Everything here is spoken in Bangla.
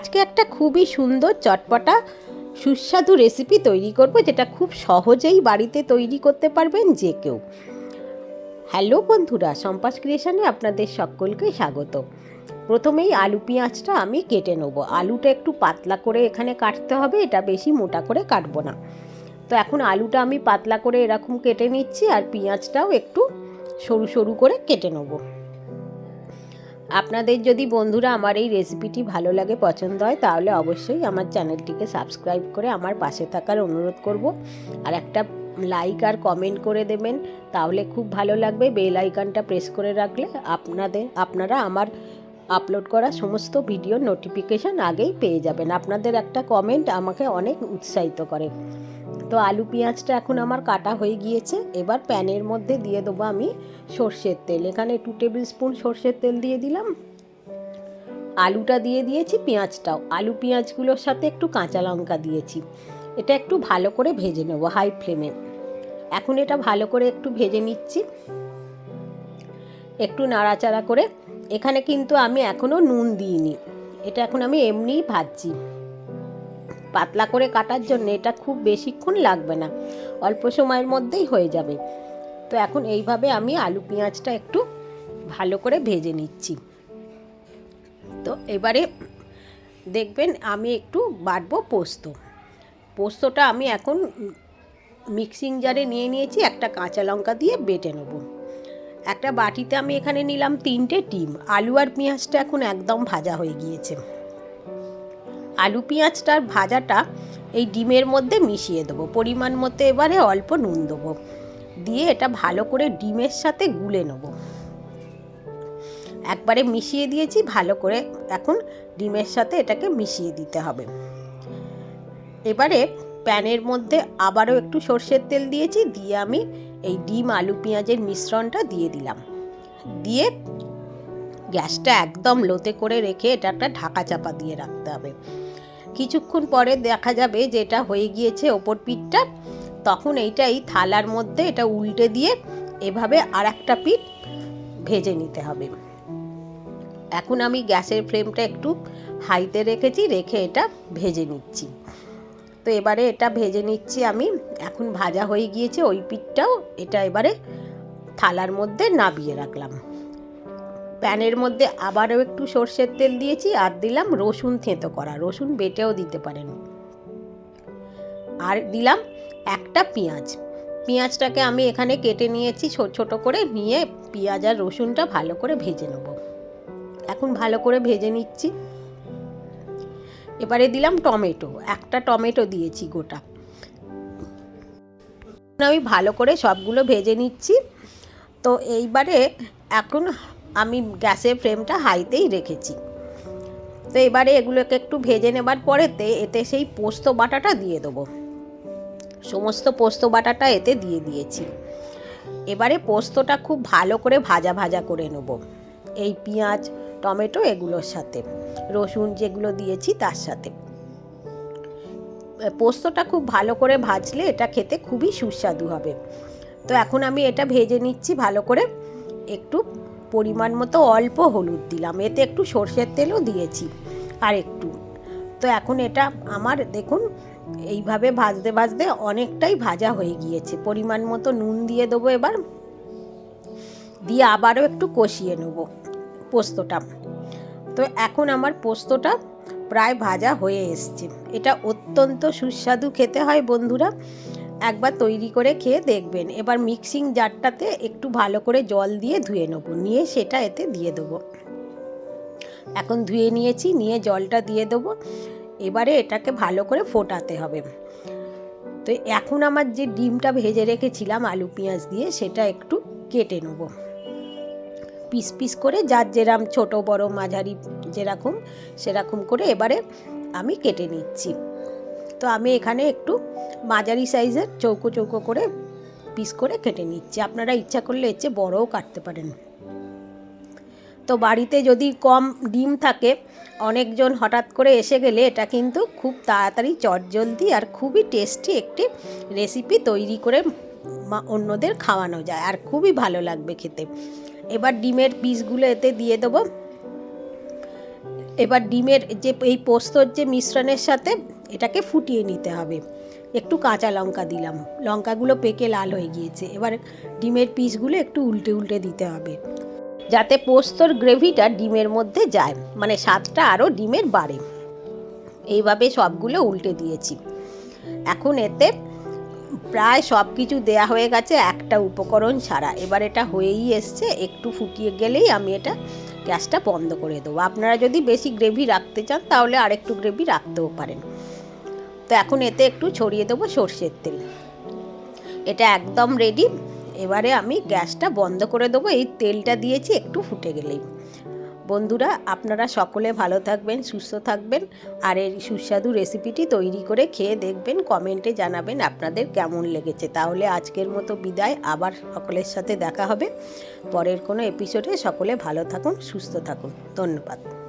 আজকে একটা খুবই সুন্দর, চটপটা, সুস্বাদু রেসিপি তৈরি করব, যেটা খুব সহজেই বাড়িতে তৈরি করতে পারবেন যে কেউ। হ্যালো বন্ধুরা সম্পাস ক্রিয়েশনে আপনাদের সকলকে স্বাগত। প্রথমেই আলু পেঁয়াজটা আমি কেটে নেব। আলুটা একটু পাতলা করে এখানে কাটতে হবে, এটা বেশি মোটা করে কাটবো না। তো এখন আলুটা আমি পাতলা করে এরকম কেটে নিচ্ছি, আর পেঁয়াজটাও একটু সরু সরু করে কেটে নেব। আপনাদের যদি বন্ধুরা আমার এই রেসিপিটি ভালো লাগে, পছন্দ হয়, তাহলে অবশ্যই আমার চ্যানেলটিকে সাবস্ক্রাইব করে আমার পাশে থাকার অনুরোধ করব। আর একটা লাইক আর কমেন্ট করে দেবেন, তাহলে খুব ভালো লাগবে। বেল আইকনটা প্রেস করে রাখলে আপনাদের, আপনারা আমার আপলোড করা সমস্ত ভিডিও নোটিফিকেশান আগেই পেয়ে যাবেন। আপনাদের একটা কমেন্ট আমাকে অনেক উৎসাহিত করে। তো আলু পেঁয়াজটা এখন আমার কাটা হয়ে গিয়েছে। এবার প্যানের মধ্যে দিয়ে দেবো আমি সর্ষের তেল। এখানে টু টেবিল স্পুন সর্ষের তেল দিয়ে দিলাম। আলুটা দিয়ে দিয়েছি, পেঁয়াজটাও। আলু পেঁয়াজগুলোর সাথে একটু কাঁচা লঙ্কা দিয়েছি। এটা একটু ভালো করে ভেজে নেব হাই ফ্লেমে এখন এটা ভালো করে একটু ভেজে নিচ্ছি। একটু নাড়াচাড়া করে। এখানে কিন্তু আমি এখনও নুন দিইনি। এটা এখন আমি এমনিই ভাজছি। পাতলা করে কাটার জন্য এটা খুব বেশিক্ষণ লাগবে না। অল্প সময়ের মধ্যেই হয়ে যাবে। তো এখন এইভাবে আমি আলু পেঁয়াজটা একটু ভালো করে ভেজে নিচ্ছি। তো এবারে দেখবেন আমি একটু বাটবো পোস্ত। পোস্তটা আমি এখন মিক্সিং জারে নিয়ে নিয়েছি, একটা কাঁচা লঙ্কা দিয়ে বেটে নেব। একটা বাটিতে আমি এখানে নিলাম তিনটে ডিম আলু আর পেঁয়াজটা এখন একদম ভাজা হয়ে গিয়েছে। আলু পেঁয়াজটার ভাজাটা এই ডিমের মধ্যে মিশিয়ে দেবো। পরিমাণ মতো এবারে অল্প নুন দেবো। দিয়ে এটা ভালো করে ডিমের সাথে গুলে নেব। একবারে মিশিয়ে দিয়েছি, ভালো করে এখন ডিমের সাথে এটাকে মিশিয়ে দিতে হবে। এবারে প্যানের মধ্যে আবারও একটু সর্ষের তেল দিয়েছি, দিয়ে আমি এই ডিম আলু পেঁয়াজের মিশ্রণটা দিয়ে দিলাম। দিয়ে গ্যাসটা একদম লোতে করে রেখে এটা একটা ঢাকা চাপা দিয়ে রাখতে হবে। কিছুক্ষণ পরে দেখা যাবে যে এটা হয়ে গিয়েছে ওপর পিঠটা, তখন এইটা এই থালার মধ্যে এটা উল্টে দিয়ে এভাবে আর একটা পিঠ ভেজে নিতে হবে। এখন আমি গ্যাসের ফ্লেমটা একটু হাইতে রেখেছি, রেখে এটা ভেজে নিচ্ছি। তো এবারে এটা ভেজে নিচ্ছি আমি। এখন ভাজা হয়ে গিয়েছে ওই পিঠটাও। এটা এবারে থালার মধ্যে নাবিয়ে রাখলাম। প্যানের মধ্যে আবারও একটু সর্ষের তেল দিয়েছি আর দিলাম রসুন থেঁতো করা। রসুন বেটেও দিতে পারেন। আর দিলাম একটা পেঁয়াজ। পেঁয়াজটাকে আমি এখানে কেটে নিয়েছি ছোট ছোট করে নিয়ে পেঁয়াজ আর রসুনটা ভালো করে ভেজে নেব। এখন ভালো করে ভেজে নিচ্ছি। এবারে দিলাম টমেটো। একটা টমেটো দিয়েছি গোটা। আমি ভালো করে সবগুলো ভেজে নিচ্ছি। তো এইবারে এখন আমি গ্যাসের ফ্লেমটা হাইতেই রেখেছি। তো এবারে এগুলোকে একটু ভেজে নেবার পরেতে এতে সেই পোস্ত বাটাটা দিয়ে দেবো। সমস্ত পোস্ত বাটাটা এতে দিয়ে দিয়েছি। এবারে পোস্তটা খুব ভালো করে ভাজা ভাজা করে নেব। এই পেঁয়াজ, টমেটো এগুলোর সাথে, রসুন যেগুলো দিয়েছি তার সাথে। পোস্তটা খুব ভালো করে ভাজলে এটা খেতে খুবই সুস্বাদু হবে। তো এখন আমি এটা ভেজে নিচ্ছি ভালো করে, একটু পরিমাণ মতো অল্প হলুদ দিলাম। এতে একটু সর্ষের তেলও দিয়েছি, আর একটু। তো এখন এটা আমার, দেখুন, এইভাবে ভাজতে ভাজতে অনেকটাই ভাজা হয়ে গিয়েছে। পরিমাণ মতো নুন দিয়ে দেবো এবার। দিয়ে আবারও একটু কষিয়ে নেব পোস্তটা। তো এখন আমার পোস্তটা প্রায় ভাজা হয়ে এসছে। এটা অত্যন্ত সুস্বাদু খেতে হয় বন্ধুরা। একবার তৈরি করে খেয়ে দেখবেন। এবার মিক্সিং জারটাতে একটু ভালো করে জল দিয়ে ধুয়ে নেব। নিয়ে সেটা এতে দিয়ে দেবো। এখন ধুয়ে নিয়েছি, নিয়ে জলটা দিয়ে দেবো। এবারে এটাকে ভালো করে ফোটাতে হবে। তো এখন আমার যে ডিমটা ভেজে রেখেছিলাম আলু পেঁয়াজ দিয়ে, সেটা একটু কেটে নেব। পিস পিস করে যার যেরাম ছোট, বড়, মাঝারি যেরকম, সেরকম করে এবারে আমি কেটে নিচ্ছি। তো আমি এখানে একটু মাঝারি সাইজের চৌকো চৌকো করে পিস করে কেটে নিচ্ছি। আপনারা ইচ্ছা করলে এর চেয়ে বড়ও কাটতে পারেন। তো বাড়িতে যদি কম ডিম থাকে, অনেকজন হঠাৎ করে এসে গেলে এটা কিন্তু খুব তাড়াতাড়ি চটজলদি আর খুবই টেস্টি একটি রেসিপি তৈরি করে অন্যদের খাওয়ানো যায় আর খুবই ভালো লাগবে খেতে। এবার ডিমের পিসগুলো এতে দিয়ে দেবো। এবার ডিমের যে, এই পোস্তর যে মিশ্রণের সাথে এটাকে ফুটিয়ে নিতে হবে। একটু কাঁচা লঙ্কা দিলাম। লঙ্কাগুলো পেকে লাল হয়ে গিয়েছে। এবার ডিমের পিসগুলো একটু উল্টে উল্টে দিতে হবে। যাতে পোস্তর গ্রেভিটা ডিমের মধ্যে যায়। মানে স্বাদটা আরও ডিমের বাড়ে। এইভাবে সবগুলো উল্টে দিয়েছি। এখন এতে প্রায় সব কিছু দেয়া হয়ে গেছে একটা উপকরণ ছাড়া। এবার এটা হয়েই এসছে। একটু ফুটিয়ে গেলেই আমি এটা গ্যাসটা বন্ধ করে দেবো। আপনারা যদি বেশি গ্রেভি রাখতে চান, তাহলে আরেকটু গ্রেভি রাখতেও পারেন। তো এখন এতে একটু ছড়িয়ে দেবো সর্ষের তেল। এটা একদম রেডি এবারে আমি গ্যাসটা বন্ধ করে দেবো। এই তেলটা দিয়েছি একটু ফুটে গেলেই। বন্ধুরা, আপনারা সকলে ভালো থাকবেন, সুস্থ থাকবেন, আর এই সুস্বাদু রেসিপিটি তৈরি করে খেয়ে দেখবেন, কমেন্টে জানাবেন আপনাদের কেমন লেগেছে। তাহলে আজকের মতো বিদায়। আবার সকলের সাথে দেখা হবে। পরের কোনো এপিসোডে সকলে ভালো থাকুন, সুস্থ থাকুন। ধন্যবাদ।